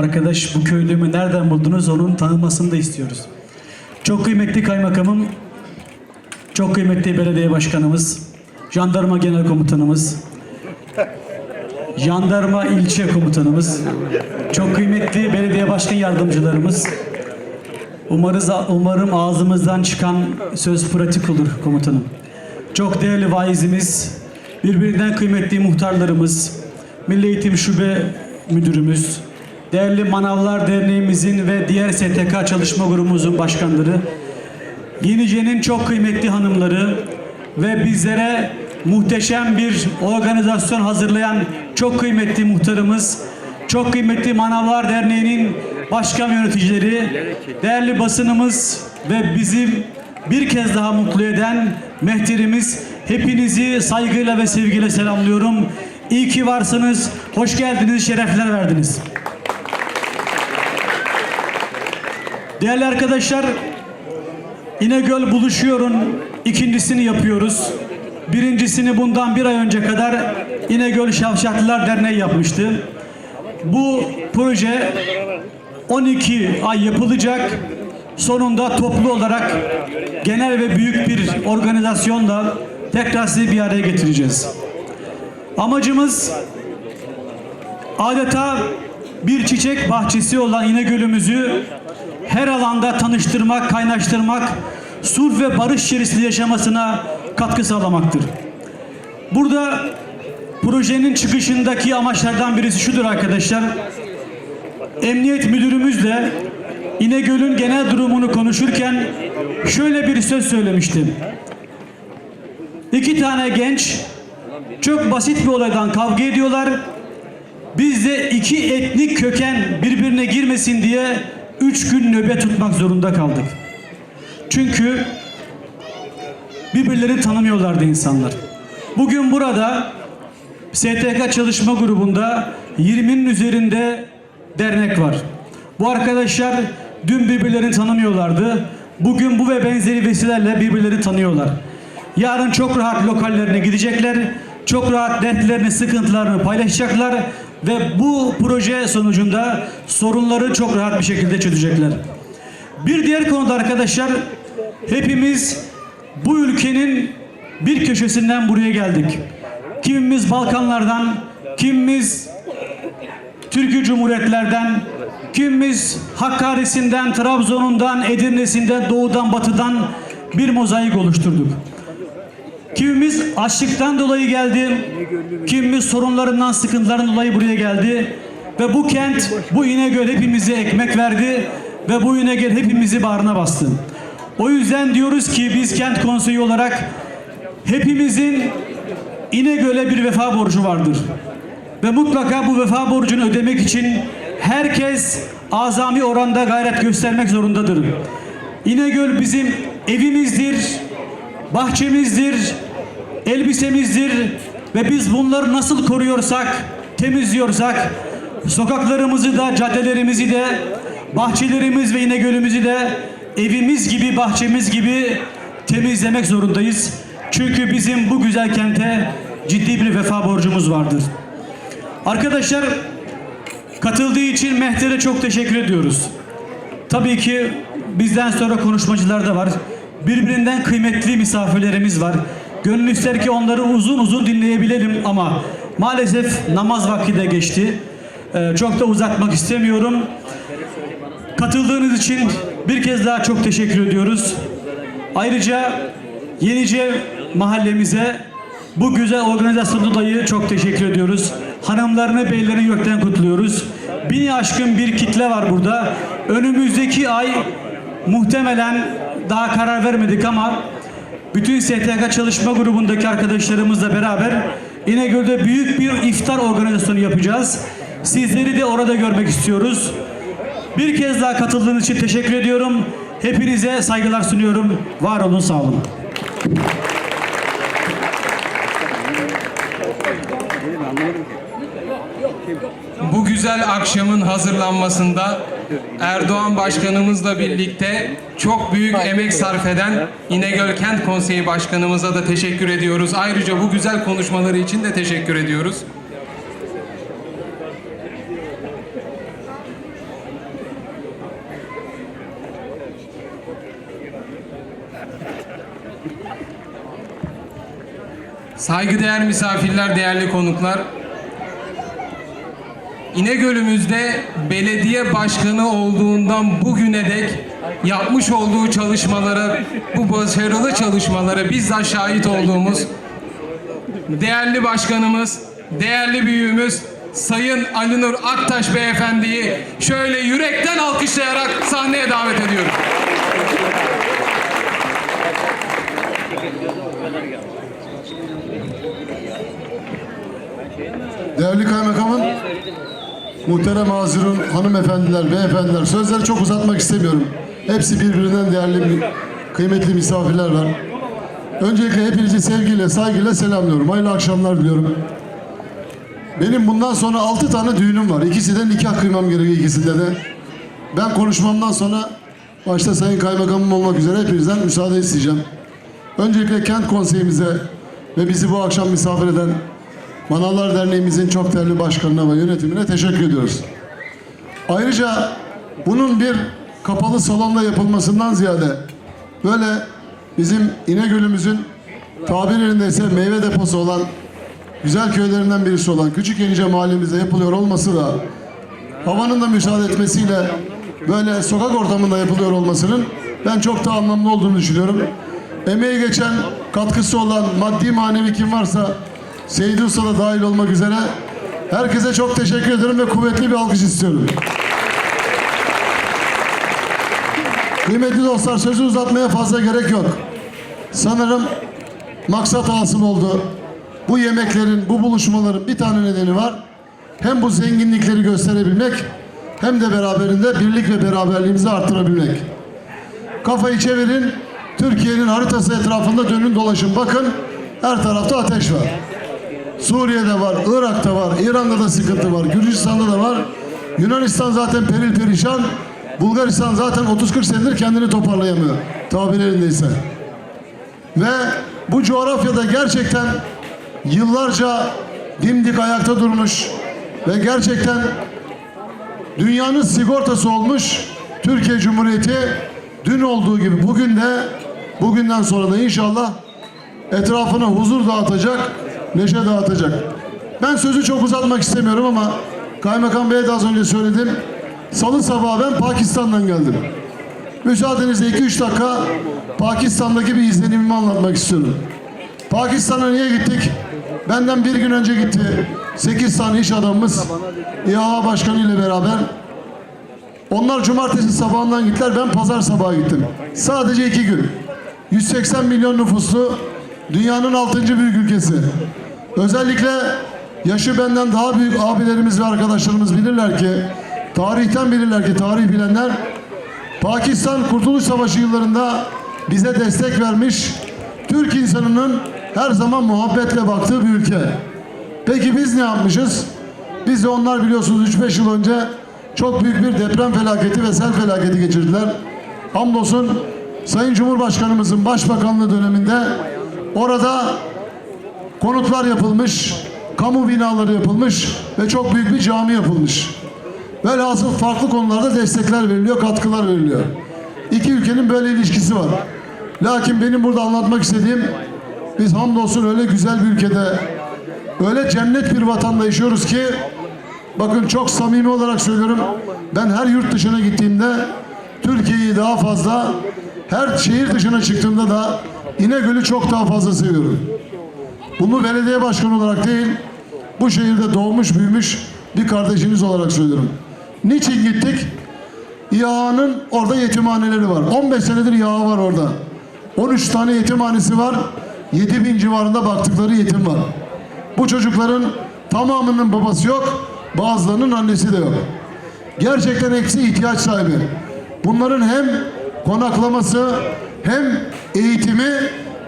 Arkadaş bu köylümü nereden buldunuz onun tanınmasını da istiyoruz. Çok kıymetli kaymakamım, çok kıymetli belediye başkanımız, jandarma genel komutanımız, jandarma ilçe komutanımız, çok kıymetli belediye başkan yardımcılarımız, umarız, umarım ağzımızdan çıkan söz pratik olur komutanım. Çok değerli vaizimiz, birbirinden kıymetli muhtarlarımız, Milli Eğitim Şube Müdürümüz, değerli Manavlar Derneğimizin ve diğer STK çalışma grubumuzun başkanları, Yenice'nin çok kıymetli hanımları ve bizlere muhteşem bir organizasyon hazırlayan çok kıymetli muhtarımız, çok kıymetli Manavlar Derneği'nin başkan yöneticileri, değerli basınımız ve bizim bir kez daha mutlu eden mehterimiz hepinizi saygıyla ve sevgiyle selamlıyorum. İyi ki varsınız, hoş geldiniz, şerefler verdiniz. Değerli arkadaşlar, İnegöl Buluşuyor'un ikincisini yapıyoruz. Birincisini bundan bir ay önce kadar İnegöl Şavşatlılar Derneği yapmıştı. Bu proje 12 ay yapılacak. Sonunda toplu olarak genel ve büyük bir organizasyonla tekrar sizi bir araya getireceğiz. Amacımız adeta bir çiçek bahçesi olan İnegöl'ümüzü her alanda tanıştırmak, kaynaştırmak, sulh ve barış içerisinde yaşamasına katkı sağlamaktır. Burada projenin çıkışındaki amaçlardan birisi şudur arkadaşlar. Emniyet müdürümüzle İnegöl'ün genel durumunu konuşurken şöyle bir söz söylemiştim. İki tane genç çok basit bir olaydan kavga ediyorlar. Biz de iki etnik köken birbirine girmesin diye üç gün nöbet tutmak zorunda kaldık. Çünkü birbirlerini tanımıyorlardı insanlar. Bugün burada STK çalışma grubunda 20'nin üzerinde dernek var. Bu arkadaşlar dün birbirlerini tanımıyorlardı. Bugün bu ve benzeri vesilelerle birbirlerini tanıyorlar. Yarın çok rahat lokallerine gidecekler. Çok rahat dertlerini, sıkıntılarını paylaşacaklar ve bu proje sonucunda sorunları çok rahat bir şekilde çözecekler. Bir diğer konuda arkadaşlar hepimiz bu ülkenin bir köşesinden buraya geldik. Kimimiz Balkanlardan, kimimiz Türkiye Cumhuriyetlerden, kimimiz Hakkari'sinden, Trabzon'undan, Edirne'sinden, doğudan, batıdan bir mozaik oluşturduk. Kimimiz açlıktan dolayı geldi, kimimiz sorunlarından, sıkıntılarından dolayı buraya geldi. Ve bu kent, bu İnegöl hepimize ekmek verdi ve bu İnegöl hepimizi bağrına bastı. O yüzden diyoruz ki biz kent konseyi olarak hepimizin İnegöl'e bir vefa borcu vardır. Ve mutlaka bu vefa borcunu ödemek için herkes azami oranda gayret göstermek zorundadır. İnegöl bizim evimizdir, bahçemizdir, elbisemizdir ve biz bunları nasıl koruyorsak, temizliyorsak sokaklarımızı da, caddelerimizi de, bahçelerimiz ve İnegöl'ümüzü de evimiz gibi, bahçemiz gibi temizlemek zorundayız. Çünkü bizim bu güzel kente ciddi bir vefa borcumuz vardır. Arkadaşlar katıldığı için Mehter'e çok teşekkür ediyoruz. Tabii ki bizden sonra konuşmacılar da var. Birbirinden kıymetli misafirlerimiz var. Gönül ister ki onları uzun uzun dinleyebilelim ama maalesef namaz vakti de geçti. Ee, çok da uzatmak istemiyorum. Katıldığınız için bir kez daha çok teşekkür ediyoruz. Ayrıca Yenice mahallemize bu güzel organizasyondan dolayı çok teşekkür ediyoruz. Hanımlarını, beylerini gökten kutluyoruz. Bini aşkın bir kitle var burada. Önümüzdeki ay muhtemelen daha karar vermedik ama bütün STK çalışma grubundaki arkadaşlarımızla beraber İnegöl'de büyük bir iftar organizasyonu yapacağız. Sizleri de orada görmek istiyoruz. Bir kez daha katıldığınız için teşekkür ediyorum. Hepinize saygılar sunuyorum. Var olun, sağ olun bu güzel akşamın hazırlanmasında Erdoğan Başkanımızla birlikte çok büyük emek sarf eden İnegöl Kent Konseyi Başkanımıza da teşekkür ediyoruz. Ayrıca bu güzel konuşmaları için de teşekkür ediyoruz. Saygıdeğer misafirler, değerli konuklar, İnegöl'ümüzde belediye başkanı olduğundan bugüne dek yapmış olduğu çalışmalara, bu başarılı çalışmalara bizzat şahit olduğumuz değerli başkanımız, değerli büyüğümüz Sayın Ali Nur Aktaş Beyefendi'yi şöyle yürekten alkışlayarak sahneye davet ediyorum. Değerli kaymakamım, muhterem hazırın hanımefendiler, beyefendiler, sözleri çok uzatmak istemiyorum. Hepsi birbirinden değerli, kıymetli misafirler var. Öncelikle hepinizi sevgiyle, saygıyla selamlıyorum. Hayırlı akşamlar diliyorum. Benim bundan sonra altı tane düğünüm var. İkisi de nikah kıymam gerekiyor ikisinde de. Ben konuşmamdan sonra başta Sayın Kaymakamım olmak üzere hepinizden müsaade isteyeceğim. Öncelikle kent konseyimize ve bizi bu akşam misafir eden Manavlar Derneğimizin çok değerli başkanına ve yönetimine teşekkür ediyoruz. Ayrıca bunun bir kapalı salonda yapılmasından ziyade böyle bizim İnegöl'ümüzün tabir yerindeyse meyve deposu olan güzel köylerinden birisi olan Küçük Yenice mahallemizde yapılıyor olması da havanın da müsaade etmesiyle böyle sokak ortamında yapılıyor olmasının ben çok da anlamlı olduğunu düşünüyorum. Emeği geçen, katkısı olan maddi manevi kim varsa Seydi Usta da dahil olmak üzere herkese çok teşekkür ederim ve kuvvetli bir alkış istiyorum. Kıymetli dostlar sözü uzatmaya fazla gerek yok. Sanırım maksat hasıl oldu. Bu yemeklerin, bu buluşmaların bir tane nedeni var. Hem bu zenginlikleri gösterebilmek hem de beraberinde birlik ve beraberliğimizi arttırabilmek. Kafayı çevirin, Türkiye'nin haritası etrafında dönün dolaşın. Bakın her tarafta ateş var. Suriye'de var, Irak'ta var, İran'da da sıkıntı var, Gürcistan'da da var. Yunanistan zaten peril perişan. Bulgaristan zaten 30-40 senedir kendini toparlayamıyor. Tabir elindeyse. Ve bu coğrafyada gerçekten yıllarca dimdik ayakta durmuş ve gerçekten dünyanın sigortası olmuş Türkiye Cumhuriyeti dün olduğu gibi bugün de bugünden sonra da inşallah etrafına huzur dağıtacak, neşe dağıtacak. Ben sözü çok uzatmak istemiyorum ama Kaymakam Bey'e de az önce söyledim. Salı sabahı ben Pakistan'dan geldim. Müsaadenizle 2-3 dakika Pakistan'daki bir izlenimimi anlatmak istiyorum. Pakistan'a niye gittik? Benden bir gün önce gitti. 8 tane iş adamımız İHA Başkanı ile beraber. Onlar cumartesi sabahından gittiler. Ben pazar sabahı gittim. Sadece iki gün. 180 milyon nüfuslu dünyanın 6. büyük ülkesi. Özellikle yaşı benden daha büyük abilerimiz ve arkadaşlarımız bilirler ki tarihten bilirler ki tarih bilenler Pakistan Kurtuluş Savaşı yıllarında bize destek vermiş Türk insanının her zaman muhabbetle baktığı bir ülke. Peki biz ne yapmışız? Biz de onlar biliyorsunuz 3-5 yıl önce çok büyük bir deprem felaketi ve sel felaketi geçirdiler. Hamdolsun Sayın Cumhurbaşkanımızın başbakanlığı döneminde orada konutlar yapılmış, kamu binaları yapılmış ve çok büyük bir cami yapılmış. Velhasıl farklı konularda destekler veriliyor, katkılar veriliyor. İki ülkenin böyle ilişkisi var. Lakin benim burada anlatmak istediğim biz hamdolsun öyle güzel bir ülkede öyle cennet bir vatanda yaşıyoruz ki bakın çok samimi olarak söylüyorum ben her yurt dışına gittiğimde Türkiye'yi daha fazla her şehir dışına çıktığımda da İnegöl'ü çok daha fazla seviyorum. Bunu belediye başkanı olarak değil, bu şehirde doğmuş büyümüş bir kardeşiniz olarak söylüyorum. Niçin gittik? İHA'nın orada yetimhaneleri var. 15 senedir İHA var orada. 13 tane yetimhanesi var. 7 bin civarında baktıkları yetim var. Bu çocukların tamamının babası yok, bazılarının annesi de yok. Gerçekten eksi ihtiyaç sahibi. Bunların hem konaklaması hem eğitimi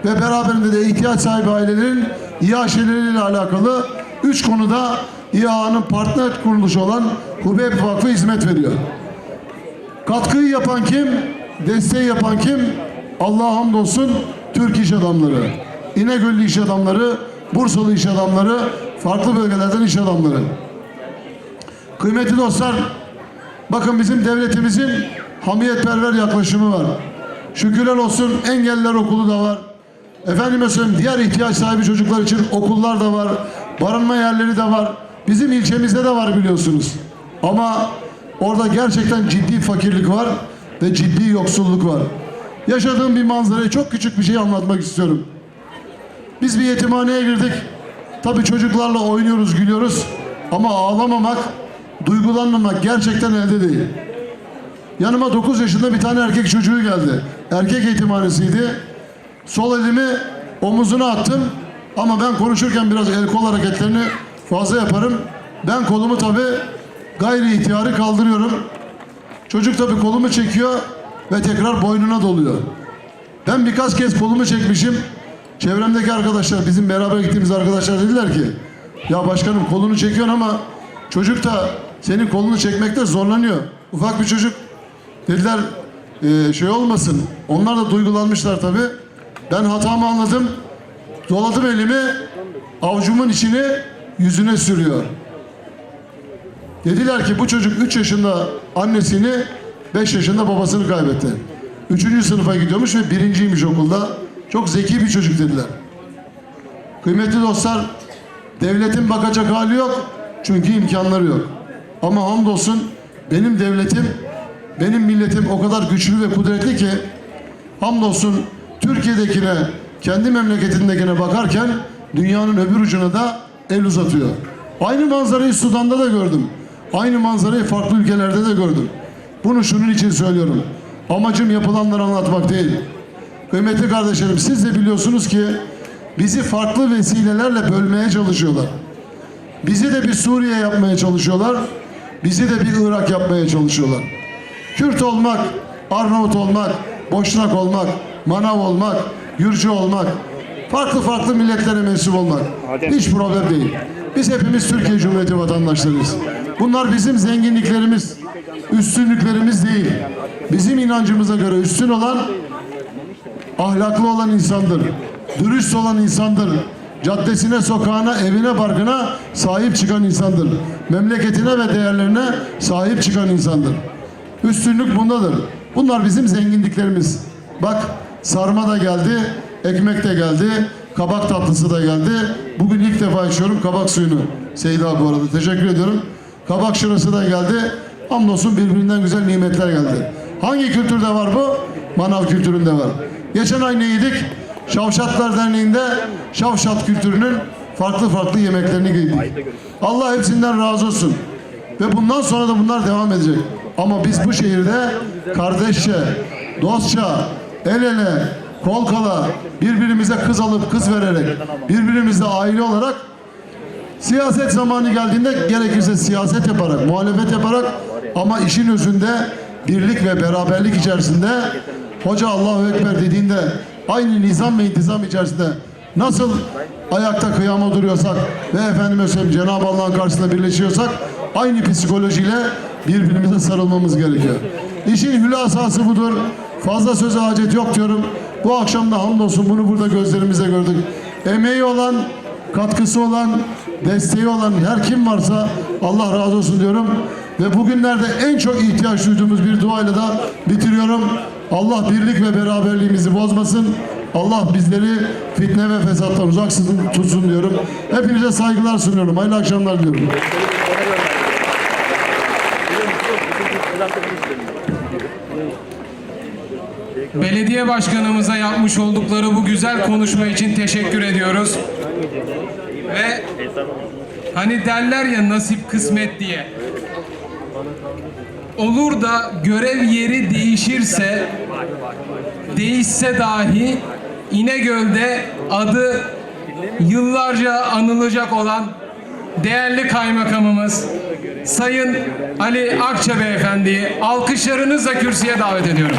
ve beraberinde de ihtiyaç sahibi ailelerin İHA'şeleriyle alakalı üç konuda İHA'nın partner kuruluşu olan Hubeb Vakfı hizmet veriyor. Katkıyı yapan kim? Desteği yapan kim? Allah'a hamdolsun Türk iş adamları. İnegöllü iş adamları, Bursalı iş adamları, farklı bölgelerden iş adamları. Kıymetli dostlar, bakın bizim devletimizin hamiyetperver yaklaşımı var. Şükürler olsun engeller okulu da var. Efendime söyleyeyim diğer ihtiyaç sahibi çocuklar için okullar da var, barınma yerleri de var. Bizim ilçemizde de var biliyorsunuz. Ama orada gerçekten ciddi fakirlik var ve ciddi yoksulluk var. Yaşadığım bir manzarayı çok küçük bir şey anlatmak istiyorum. Biz bir yetimhaneye girdik. Tabii çocuklarla oynuyoruz, gülüyoruz. Ama ağlamamak, duygulanmamak gerçekten elde değil. Yanıma 9 yaşında bir tane erkek çocuğu geldi. Erkek yetimhanesiydi. Sol elimi omuzuna attım. Ama ben konuşurken biraz el kol hareketlerini fazla yaparım. Ben kolumu tabii gayri ihtiyari kaldırıyorum. Çocuk tabii kolumu çekiyor ve tekrar boynuna doluyor. Ben birkaç kez kolumu çekmişim. Çevremdeki arkadaşlar, bizim beraber gittiğimiz arkadaşlar dediler ki ya başkanım kolunu çekiyorsun ama çocuk da senin kolunu çekmekte zorlanıyor. Ufak bir çocuk. Dediler "Ee, şey olmasın. Onlar da duygulanmışlar tabii. Ben hatamı anladım. Doladım elimi avucumun içini yüzüne sürüyor. Dediler ki bu çocuk 3 yaşında annesini 5 yaşında babasını kaybetti. 3. sınıfa gidiyormuş ve birinciymiş okulda. Çok zeki bir çocuk dediler. Kıymetli dostlar, devletin bakacak hali yok. Çünkü imkanları yok. Ama hamdolsun benim devletim, benim milletim o kadar güçlü ve kudretli ki hamdolsun Türkiye'dekine, kendi memleketindekine bakarken dünyanın öbür ucuna da el uzatıyor. Aynı manzarayı Sudan'da da gördüm. Aynı manzarayı farklı ülkelerde de gördüm. Bunu şunun için söylüyorum. Amacım yapılanları anlatmak değil. Kıymetli kardeşlerim siz de biliyorsunuz ki bizi farklı vesilelerle bölmeye çalışıyorlar. Bizi de bir Suriye yapmaya çalışıyorlar. Bizi de bir Irak yapmaya çalışıyorlar. Kürt olmak, Arnavut olmak, Boşnak olmak, Manav olmak, Gürcü olmak, farklı farklı milletlere mensup olmak hiç problem değil. Biz hepimiz Türkiye Cumhuriyeti vatandaşlarıyız. Bunlar bizim zenginliklerimiz, üstünlüklerimiz değil. Bizim inancımıza göre üstün olan ahlaklı olan insandır. Dürüst olan insandır. Caddesine, sokağına, evine, barkına sahip çıkan insandır. Memleketine ve değerlerine sahip çıkan insandır. Üstünlük bundadır. Bunlar bizim zenginliklerimiz. Bak sarma da geldi, ekmek de geldi, kabak tatlısı da geldi. Bugün ilk defa içiyorum kabak suyunu. Seyit abi bu arada teşekkür ediyorum. Kabak şırası da geldi. Hamdolsun birbirinden güzel nimetler geldi. Hangi kültürde var bu? Manav kültüründe var. Geçen ay ne yedik? Şavşatlar Derneği'nde Şavşat kültürünün farklı farklı yemeklerini yedik. Allah hepsinden razı olsun. Ve bundan sonra da bunlar devam edecek. Ama biz bu şehirde kardeşçe, dostça, el ele, kol kola, birbirimize kız alıp kız vererek, birbirimizle aile olarak siyaset zamanı geldiğinde gerekirse siyaset yaparak, muhalefet yaparak ama işin özünde birlik ve beraberlik içerisinde Hoca Allahu Ekber dediğinde aynı nizam ve intizam içerisinde nasıl ayakta kıyama duruyorsak ve efendime söyleyeyim Cenab-ı Allah'ın karşısında birleşiyorsak aynı psikolojiyle birbirimize sarılmamız gerekiyor. İşin hülasası budur. Fazla söze hacet yok diyorum. Bu akşam da hamdolsun bunu burada gözlerimizle gördük. Emeği olan, katkısı olan, desteği olan her kim varsa Allah razı olsun diyorum. Ve bugünlerde en çok ihtiyaç duyduğumuz bir duayla da bitiriyorum. Allah birlik ve beraberliğimizi bozmasın. Allah bizleri fitne ve fesattan uzak tutsun diyorum. Hepinize saygılar sunuyorum. Hayırlı akşamlar diliyorum. Belediye başkanımıza yapmış oldukları bu güzel konuşma için teşekkür ediyoruz. Ve hani derler ya nasip kısmet diye. Olur da görev yeri değişirse, değişse dahi İnegöl'de adı yıllarca anılacak olan değerli kaymakamımız Sayın Ali Akça Beyefendi'yi alkışlarınızla kürsüye davet ediyorum.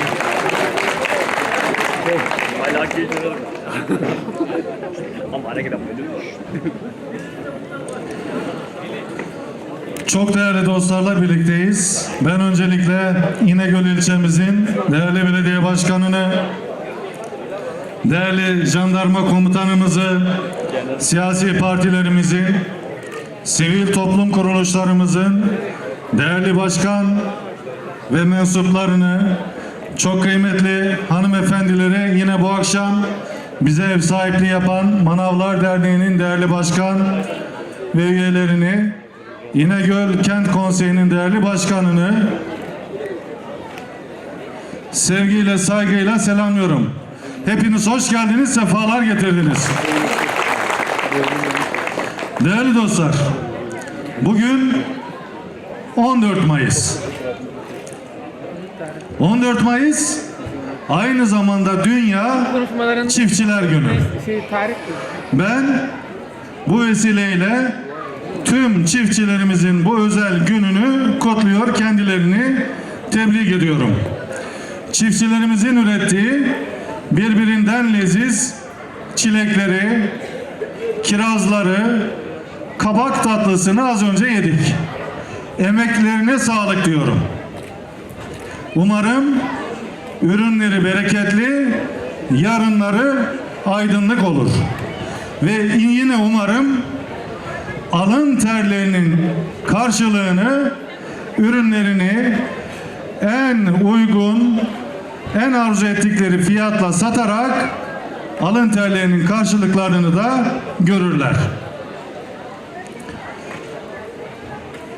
Hala geliyorum. Ama hareket yapmayı Çok değerli dostlarla birlikteyiz. Ben öncelikle İnegöl ilçemizin değerli belediye başkanını, değerli jandarma komutanımızı, siyasi partilerimizin, sivil toplum kuruluşlarımızın değerli başkan ve mensuplarını, çok kıymetli hanımefendileri yine bu akşam bize ev sahipliği yapan Manavlar Derneği'nin değerli başkan ve üyelerini, İnegöl Kent Konseyi'nin değerli başkanını sevgiyle, saygıyla selamlıyorum. Hepiniz hoş geldiniz, sefalar getirdiniz. Değerli dostlar, bugün 14 Mayıs. 14 Mayıs aynı zamanda Dünya Çiftçiler Günü. şey Ben bu vesileyle tüm çiftçilerimizin bu özel gününü kutluyor, kendilerini tebrik ediyorum. Çiftçilerimizin ürettiği birbirinden leziz çilekleri, kirazları, kabak tatlısını az önce yedik. Emeklerine sağlık diyorum. Umarım ürünleri bereketli, yarınları aydınlık olur. Ve yine umarım alın terlerinin karşılığını, ürünlerini en uygun, en arzu ettikleri fiyatla satarak alın terlerinin karşılıklarını da görürler.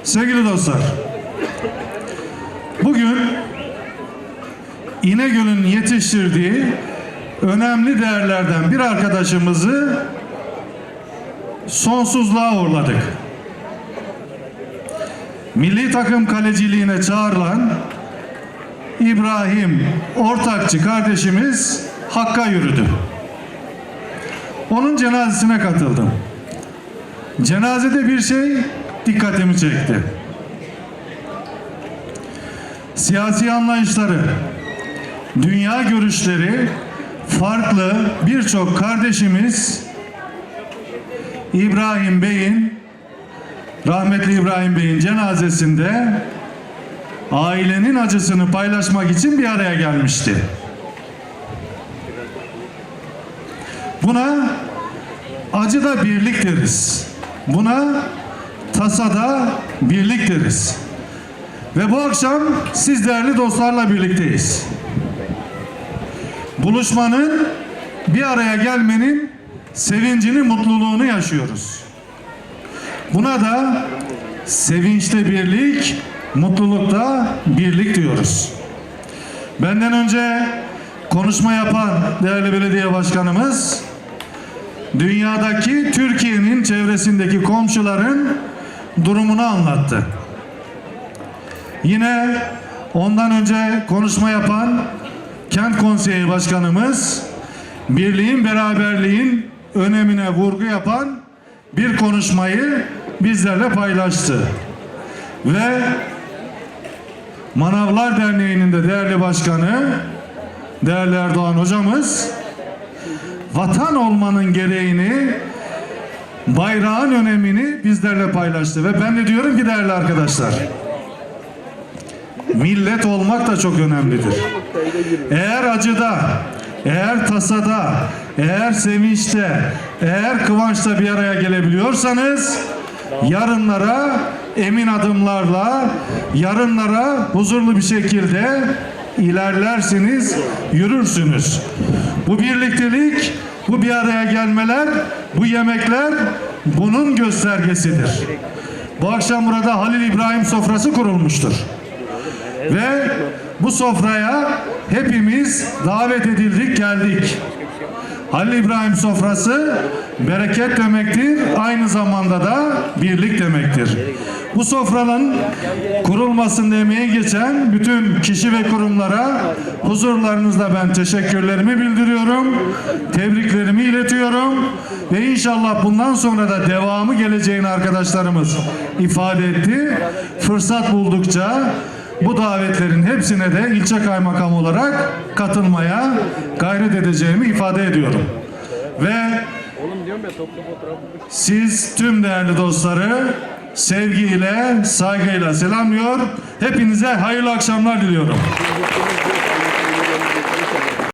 Sevgili dostlar, bugün İnegöl'ün yetiştirdiği önemli değerlerden bir arkadaşımızı sonsuzluğa uğurladık. Milli takım kaleciliğine çağrılan İbrahim Ortakçı kardeşimiz Hakk'a yürüdü. Onun cenazesine katıldım. Cenazede bir şey dikkatimi çekti. Siyasi anlayışları, dünya görüşleri farklı birçok kardeşimiz İbrahim Bey'in rahmetli İbrahim Bey'in cenazesinde ailenin acısını paylaşmak için bir araya gelmişti. Buna acıda birlik deriz. Buna tasada birlik deriz. Ve bu akşam siz değerli dostlarla birlikteyiz. Buluşmanın, bir araya gelmenin sevincini, mutluluğunu yaşıyoruz. Buna da sevinçte birlik, mutlulukta birlik diyoruz. Benden önce konuşma yapan değerli belediye başkanımız dünyadaki Türkiye'nin çevresindeki komşuların durumunu anlattı. Yine ondan önce konuşma yapan Kent Konseyi Başkanımız birliğin, beraberliğin önemine vurgu yapan bir konuşmayı bizlerle paylaştı. Ve Manavlar Derneği'nin de değerli başkanı, değerli Erdoğan hocamız, vatan olmanın gereğini, bayrağın önemini bizlerle paylaştı. Ve ben de diyorum ki değerli arkadaşlar, millet olmak da çok önemlidir. Eğer acıda, eğer tasada, eğer sevinçte, eğer kıvançta bir araya gelebiliyorsanız yarınlara emin adımlarla, yarınlara huzurlu bir şekilde ilerlersiniz, yürürsünüz. Bu birliktelik, bu bir araya gelmeler, bu yemekler bunun göstergesidir. Bu akşam burada Halil İbrahim sofrası kurulmuştur. Ve bu sofraya hepimiz davet edildik, geldik. Halil İbrahim sofrası bereket demektir, aynı zamanda da birlik demektir. Bu sofranın kurulmasında emeği geçen bütün kişi ve kurumlara huzurlarınızda ben teşekkürlerimi bildiriyorum, tebriklerimi iletiyorum ve inşallah bundan sonra da devamı geleceğini arkadaşlarımız ifade etti. Fırsat buldukça bu davetlerin hepsine de ilçe kaymakam olarak katılmaya gayret edeceğimi ifade ediyorum. Ve siz tüm değerli dostları sevgiyle, saygıyla selamlıyor. Hepinize hayırlı akşamlar diliyorum.